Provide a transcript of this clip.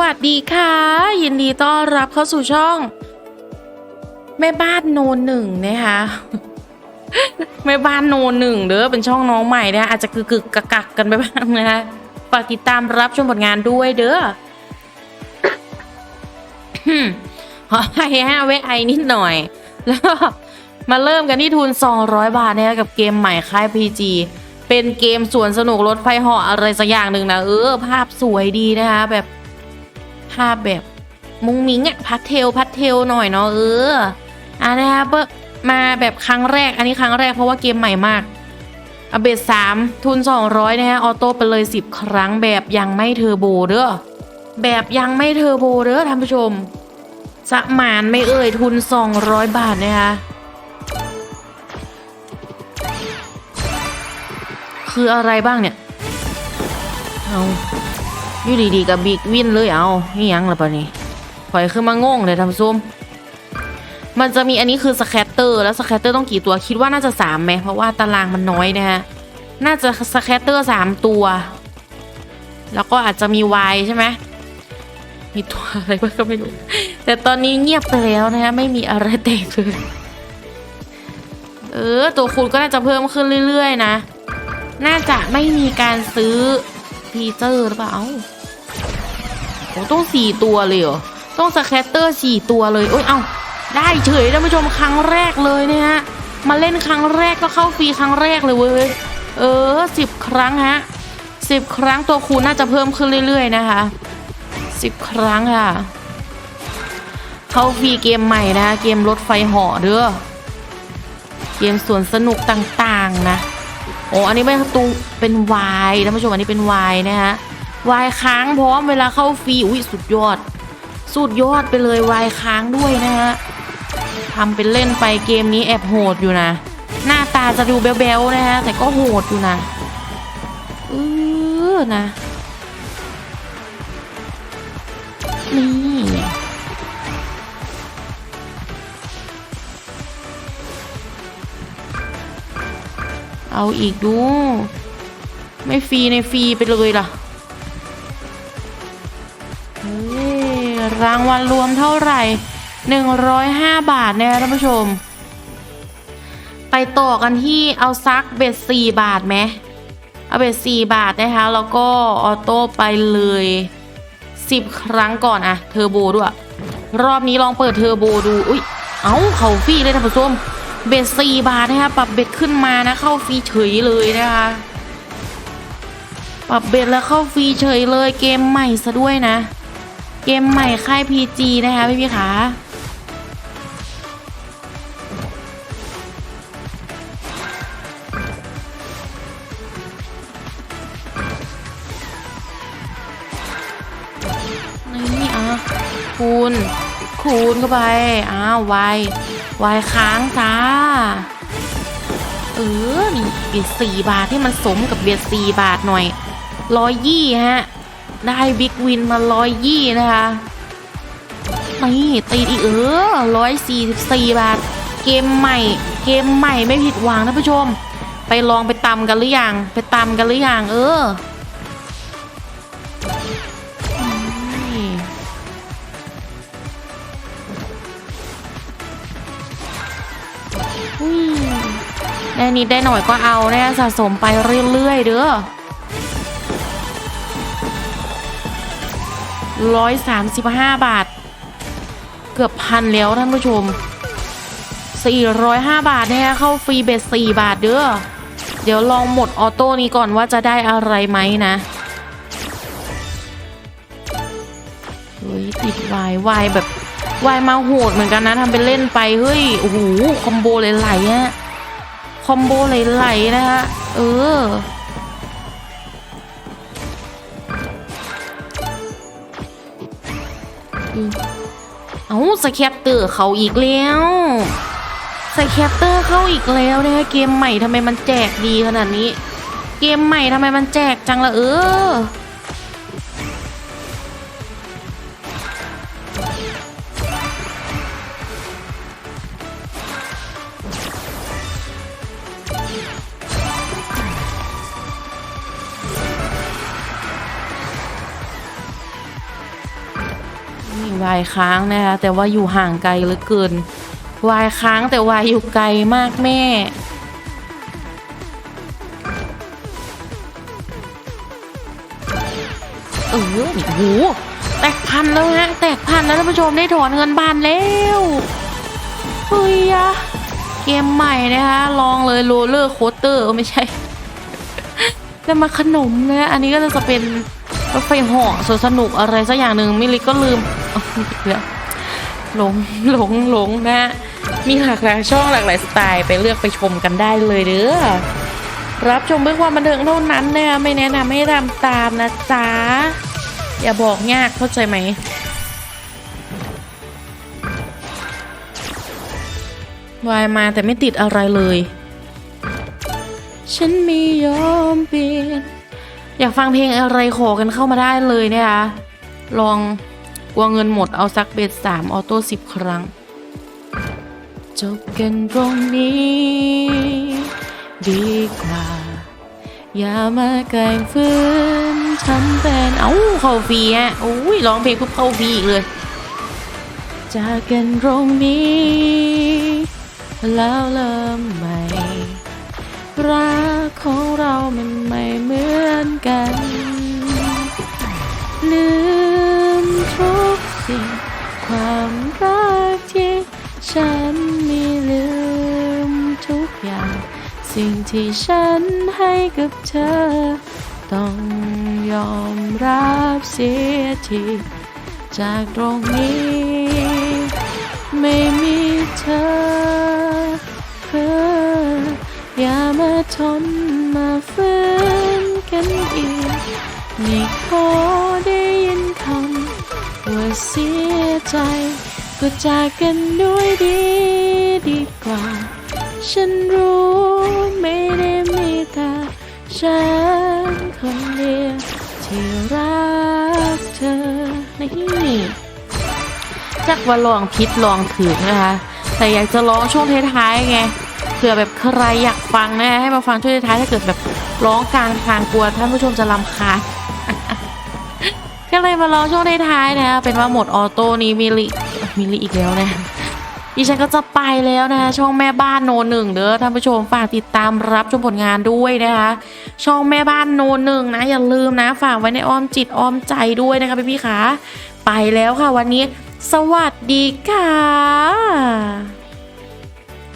วัสดีค่ะ ยินดีต้อนรับเข้าสู่ช่อง แม่บ้านโนหนึ่งนะคะแม่บ้านโนหนึ่งเด้อเป็นช่องน้องใหม่นะคะอาจจะกึกกึกกักกักกันไปบ้างนะคะฝากติดตามรับชมผลงานด้วยเด้อขอให้ฮะเวไอนิดหน่อย แล้วมาเริ่มกันที่ทุน 200 บาทนะคะกับเกมใหม่ค่าย PG เป็นเกมสวนสนุกรถไฟเหาะอะไรสักอย่างหนึ่งนะเออ ภาพสวยดีนะคะแบบ ภาพแบบมุงมิงอะพัดเทลพัดเทลหน่อยเนาะเอออะนะคะเปิดมาแบบครั้งแรกอันนี้ครั้งแรกเพราะว่าเกมใหม่มากอเบสสามทุน 200 นะฮะ ออโต้ไปเลย 10 ครั้งแบบยังไม่เทอร์โบเด้อแบบยังไม่เทอร์โบเด้อท่านผู้ชม สมานไม่เอ่ยทุน 200 บาทนะคะคืออะไรบ้างเนี่ย เอา อยู่ดีๆกับบิ๊กวินเลยเอานี่ยังละปะนี่ปล่อยขึ้นมางงเลยทำซุ่มมันจะมีอันนี้คือสแคตเตอร์แล้วสแคตเตอร์ต้องกี่ตัวคิดว่าน่าจะสามไหมเพราะว่าตารางมันน้อยนะฮะน่าจะสแคตเตอร์สามตัว แล้วก็อาจจะมีวายใช่ไหมมีตัวอะไรบ้างก็ไม่รู้ แต่ตอนนี้เงียบไปแล้วนะฮะไม่มีอะไรแตกเลยเออตัวคูณก็น่าจะเพิ่มขึ้นเรื่อยๆนะ น่าจะไม่มีการซื้อฟีเจอร์หรือเปล่า ต้องสี่ตัวเลยเหรอ ต้องสแคตเตอร์สี่ตัวเลยโอ้ยเอ้าได้เฉยท่านผู้ชมครั้งแรกเลยเนี่ยฮะมาเล่นครั้งแรกก็เข้าฟรีครั้งแรกเลยเว้ยเออสิบครั้งฮะสิบครั้งตัวคูณน่าจะเพิ่มขึ้นเรื่อย ๆ นะคะสิบครั้งค่ะเข้าฟรีเกมใหม่นะ เกมรถไฟหาะเด้อเกมสวนสนุกต่างๆนะโอ้อันนี้ไม่ตูเป็นวายท่านผู้ชมอันนี้เป็นวายนะฮะ วายค้างพร้อมเวลาเข้าฟรีอุ้ยสุดยอด สุดยอดไปเลยวายค้างด้วยนะฮะทำเป็นเล่นไปเกมนี้แอบโหดอยู่นะ หน้าตาจะดูแบ๊วๆนะฮะแต่ก็โหดอยู่นะเออนะนี่เอาอีกดู ไม่ฟรีในฟรีไปเลยล่ะ รางวัลรวมเท่าไหร่ 105 บาทเนี่ยท่านผู้ชม ไปต่อกันที่เอาซักเบ็ด4บาทไหมเอาเบ็ด4บาทนะคะ แล้วก็ออโต้ไปเลย 10 ครั้งก่อนอะเทอร์โบด้วย รอบนี้ลองเปิดเทอร์โบดู อุ้ยเอาเข้าฟรีเลยท่านผู้ชมเบ็ดสี่บาทนะคะปรับเบ็ดขึ้นมานะเข้าฟรีเฉยเลยนะคะปรับเบ็ดแล้วเข้าฟรีเฉยเลยเกมใหม่ซะด้วยนะ เกมใหม่ค่าย PG นะคะพี่พี่ขานี่อะคูณ คูณเข้าไป อ้าววายวายค้างจ้า เออนี่เบียดสี่บาทที่มันสมกับเบียดสี่บาทหน่อยร้อยยี่ฮะ ได้บิ๊กวินมาร้อยยี่นะคะนี่ตีอีกเออร้อยสี่สิบสี่บาท เกมใหม่ เกมใหม่ไม่ผิดหวังท่านผู้ชม ไปลองไปตำกันหรือยัง ไปตำกันหรือยังเออนี่อืมได้นิดได้หน่อยก็เอาแน่สะสมไปเรื่อยๆเด้อ ร้อยสามสิบห้าบาท เกือบพันแล้วท่านผู้ชมสี่ร้อยห้าบาทเนี่ยเข้าฟรีเบสสี่บาทเด้อเดี๋ยวลองหมดออโต้นี้ก่อนว่าจะได้อะไรไหมนะเฮ้ยติดวายวายแบบวายมาโหดเหมือนกันนะทำเป็นเล่นไปเฮ้ยโอ้โหคอมโบไหลๆฮะคอมโบไหลๆนะฮะเออ เอาสแคปเตอร์เขาอีกแล้วสแคปเตอร์เข้าอีกแล้วนะคะเกมใหม่ทำไมมันแจกดีขนาดนี้ เกมใหม่ทำไมมันแจกจังละเออ วายค้างนะคะ แต่ว่าอยู่ห่างไกลเหลือเกินวายค้างแต่วายอยู่ไกลมากแม่เออนี่โอ้โหแตกพันแล้วฮะแตกพันแล้วท่านผู้ชมได้ถอนเงินบานแล้วเฮ้ยอะเกมใหม่นะคะลองเลยโรลเลอร์โคสเตอร์ไม่ใช่จะมาขนมนะอันนี้ก็จะเป็นรถไฟเหาะสวนสนุกอะไรสักอย่างหนึ่งมิลิก็ลืมเอเดี๋ยว หลงหลงหลงนะ มีหลากหลายช่องหลากหลายสไตล์ไปเลือกไปชมกันได้เลยเด้อรับชมเพื่อความบันเทิงเท่านั้นนะคะไม่แนะนำให้ทำตามนะจ๊ะ อย่าบอกยากเข้าใจไหมวายมาแต่ไม่ติดอะไรเลย ฉันไม่ยอมเปลี่ยน อยากฟังเพลงอะไรขอกันเข้ามาได้เลยนะคะลอง กลัวเงินหมดเอาสักเบสสามออโต้สิบครั้ง จบกันตรงนี้ ดีกว่า อย่ามาแกล้งฝืนฉันเป็นเอ้าเข้าฟรีอะโอ้ยร้องเพลงปุ๊บเข้าฟรีอีกเลย จากกันตรงนี้ แล้วเริ่มใหม่รักของเรามันไม่เหมือนกันลืม ทุกสิ่ง ความรักที่ฉันมีลืมทุกอย่าง สิ่งที่ฉันให้กับเธอ ต้องยอมรับเสียทีจากตรงนี้ ไม่มีเธอเพื่ออย่ามาทนมาฝืนกันอีกไม่ขอ เสียใจก็จากกันด้วยดีดีกว่า ฉันรู้ไม่ได้มีต่ฉันคนเดียวที่รักเธอนี่จักว่าลองพิษลองถือนะคะ แต่อยากจะร้องช่วงท้ายๆไงเผื่อแบบใครอยากฟังนะให้มาฟังช่วงท้ายถ้าเกิดแบบร้องกลางทางกลัวท่านผู้ชมจะรำคาญ ก็เลยมารองช่วงท้ายๆนะเป็นว่าหมดออโต้นี้มิลิมิลิอีกแล้วนะดิฉันก็จะไปแล้วนะคะช่องแม่บ้านโนหนึ่งเด้อท่านผู้ชมฝากติดตามรับชมผลงานด้วยนะคะ ช่องแม่บ้านโนหนึ่งนะอย่าลืมนะฝากไว้ในอ้อมจิตอ้อมใจด้วยนะคะพี่ๆค่ะไปแล้วค่ะวันนี้ สวัสดีค่ะ